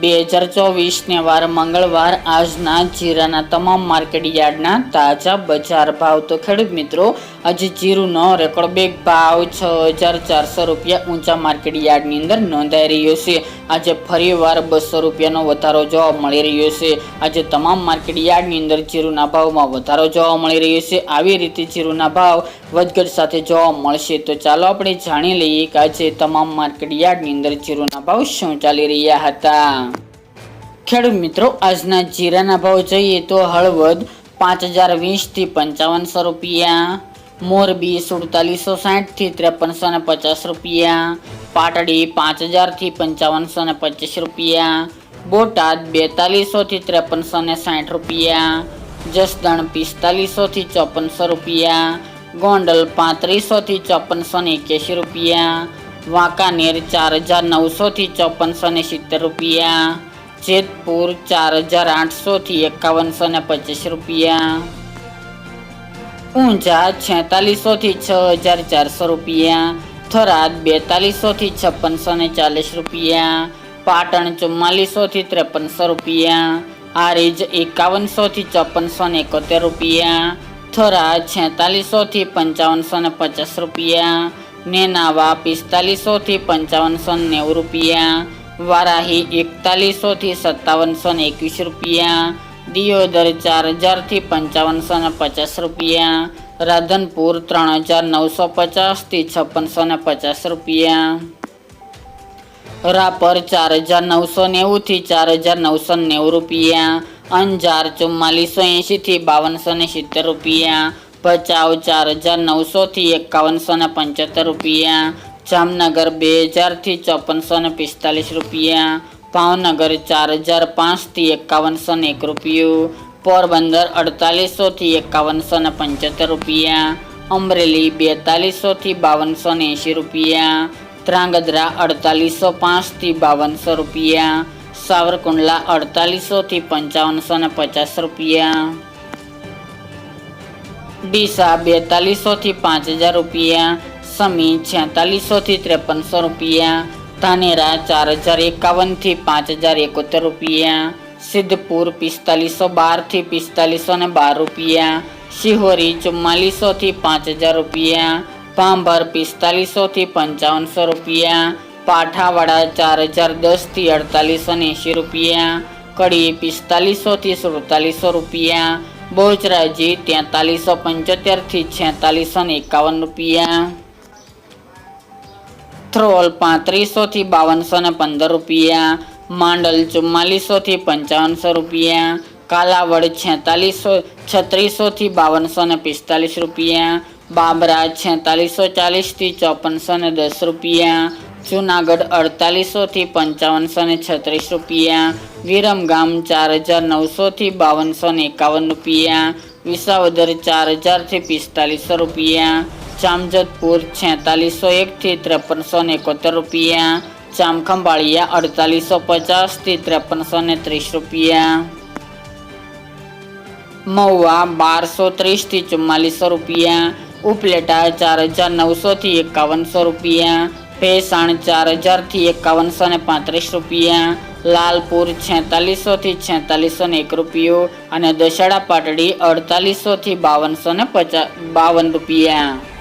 બે હજાર ચોવીસને વાર મંગળવાર આજના જીરાના તમામ માર્કેટ યાર્ડના તાજા બજાર ભાવ તો ખેડૂત મિત્રો, આજે જીરુનો રેકોર્ડ બેગ ભાવ છ હજાર ચારસો રૂપિયા ઊંચા માર્કેટ યાર્ડની અંદર નોંધાઈ રહ્યો છે. આજે ફરીવાર બસો રૂપિયાનો વધારો જોવા મળી રહ્યો છે. આજે તમામ માર્કેટ યાર્ડની અંદર જીરુના ભાવમાં વધારો જોવા મળી રહ્યો છે. આવી રીતે જીરુના ભાવ વધઘટ સાથે જોવા મળશે. તો ચાલો આપણે જાણી લઈએ કે આજે તમામ માર્કેટ યાર્ડની અંદર જીરુના ભાવ શું ચાલી રહ્યા હતા. ખેડૂત મિત્રો, આજના જીરાના ભાવ જોઈએ તો હળવદ પાંચ હજાર વીસથી પંચાવનસો રૂપિયા, મોરબી સુડતાલીસો સાઠથી ત્રેપનસો ને પચાસ રૂપિયા, પાટડી પાંચ હજારથી પંચાવનસો ને પચીસ રૂપિયા, બોટાદ બેતાલીસોથી ત્રેપનસો ને સાઠ રૂપિયા, જસદણ પિસ્તાલીસોથી ચોપનસો રૂપિયા, ગોંડલ પાંત્રીસોથી ચોપનસો ને એક્યાસી રૂપિયા, વાંકાનેર ચાર હજાર નવસોથી ચોપનસો ને સિત્તેર રૂપિયા જેતપુર ચાર હજાર આઠસોથી એકાવનસો ને પચીસ રૂપિયા. ઊંઝા છેતાલીસોથી છ હજાર ચારસો રૂપિયા. થરાદ બેતાલીસોથી છપ્પનસો ને ચાલીસ રૂપિયા. પાટણ ચુમ્માલીસોથી ત્રેપનસો રૂપિયા. આરીજ એકાવનસોથી ચોપનસો ને એકોતેર રૂપિયા. થરા છેતાલીસોથી પંચાવનસો ને પચાસ રૂપિયા. નેનાવા પિસ્તાલીસોથી પંચાવનસો નેવું રૂપિયા. વારાહી એકતાલીસોથી સત્તાવનસો ને એકવીસ રૂપિયા, દિયોદર ચાર હજારથી પંચાવનસો ને પચાસ રૂપિયા, રાધનપુર ત્રણ હજાર નવસો પચાસથી છપ્પનસો ને પચાસ રૂપિયા. રાપર ચાર હજાર નવસો નેવુંથી ચાર હજાર નવસો નેવું રૂપિયા, અંજાર ચુમ્માલીસો એંશીથી બાવનસો ને સિત્તેર રૂપિયા, ભચાઉ ચાર હજાર નવસોથી એકાવનસો ને પંચોતેર રૂપિયા જામનગર બે હજારથી ચોપનસો ને પિસ્તાલીસ રૂપિયા, ભાવનગર ચાર હજાર પાંચથી એકાવનસો ને એક રૂપિયું, પોરબંદર અડતાલીસોથી એકાવનસો ને પંચોતેર રૂપિયા, અમરેલી બેતાલીસોથી બાવનસો ને એંશી રૂપિયા, ધ્રાંગધ્રા અડતાલીસો પાંચથી બાવનસો રૂપિયા, સાવરકુંડલા અડતાલીસોથી પંચાવનસો ને પચાસ રૂપિયા, ડીસા બેતાલીસોથી પાંચ હજાર રૂપિયા સમી છેતાલીસોથી ત્રેપનસો રૂપિયા, ધાનેરા ચાર હજાર એકાવનથી પાંચ હજાર એકોતેર રૂપિયા, સિદ્ધપુર પિસ્તાલીસો બારથી પિસ્તાલીસો ને બાર રૂપિયા, શિહોરી ચુમ્માલીસોથી પાંચ હજાર રૂપિયા, ભાંભર પિસ્તાલીસોથી પંચાવનસો રૂપિયા, પાઠાવાડા ચાર હજાર દસથી અડતાલીસો ને એંશી રૂપિયા, કડી પિસ્તાલીસોથી સુડતાલીસો રૂપિયા, બહુચરાજી તેતાલીસો પંચોતેરથી છેતાલીસો ને એકાવન રૂપિયા. થ્રોલ પાંત્રીસોથી બાવનસો ને પંદર રૂપિયા, માંડલ ચુમ્માલીસોથી પંચાવનસો રૂપિયા, કાલાવડ છેતાલીસો છત્રીસોથી બાવનસો ને પિસ્તાલીસ રૂપિયા, બાબરા છેતાલીસો ચાલીસથી ચોપનસો ને દસ રૂપિયા, જુનાગઢ અડતાલીસોથી પંચાવનસો ને છત્રીસ રૂપિયા, વિરમગામ ચાર હજાર નવસોથી બાવનસો ને એકાવન રૂપિયા, વિસાવદર ચાર હજારથી પિસ્તાલીસો રૂપિયા જામજોધપુર છેતાલીસો એકથી ત્રેપનસો ને એકોતેર રૂપિયા ચામખંભાળિયા અડતાલીસો પચાસથી ત્રેપનસો ને ત્રીસ રૂપિયા. મહુવા બારસો ત્રીસથી ચુમ્માલીસો રૂપિયા, ઉપલેટા ચાર હજાર નવસોથી એકાવનસો રૂપિયા, ભેસાણ ચાર હજારથી એકાવનસો ને પાંત્રીસ રૂપિયા, લાલપુર છેતાલીસોથી છેતાલીસો ને એક રૂપિયો અને દશેડા પાટડી અડતાલીસોથી બાવનસો ને પચાસ બાવન રૂપિયા.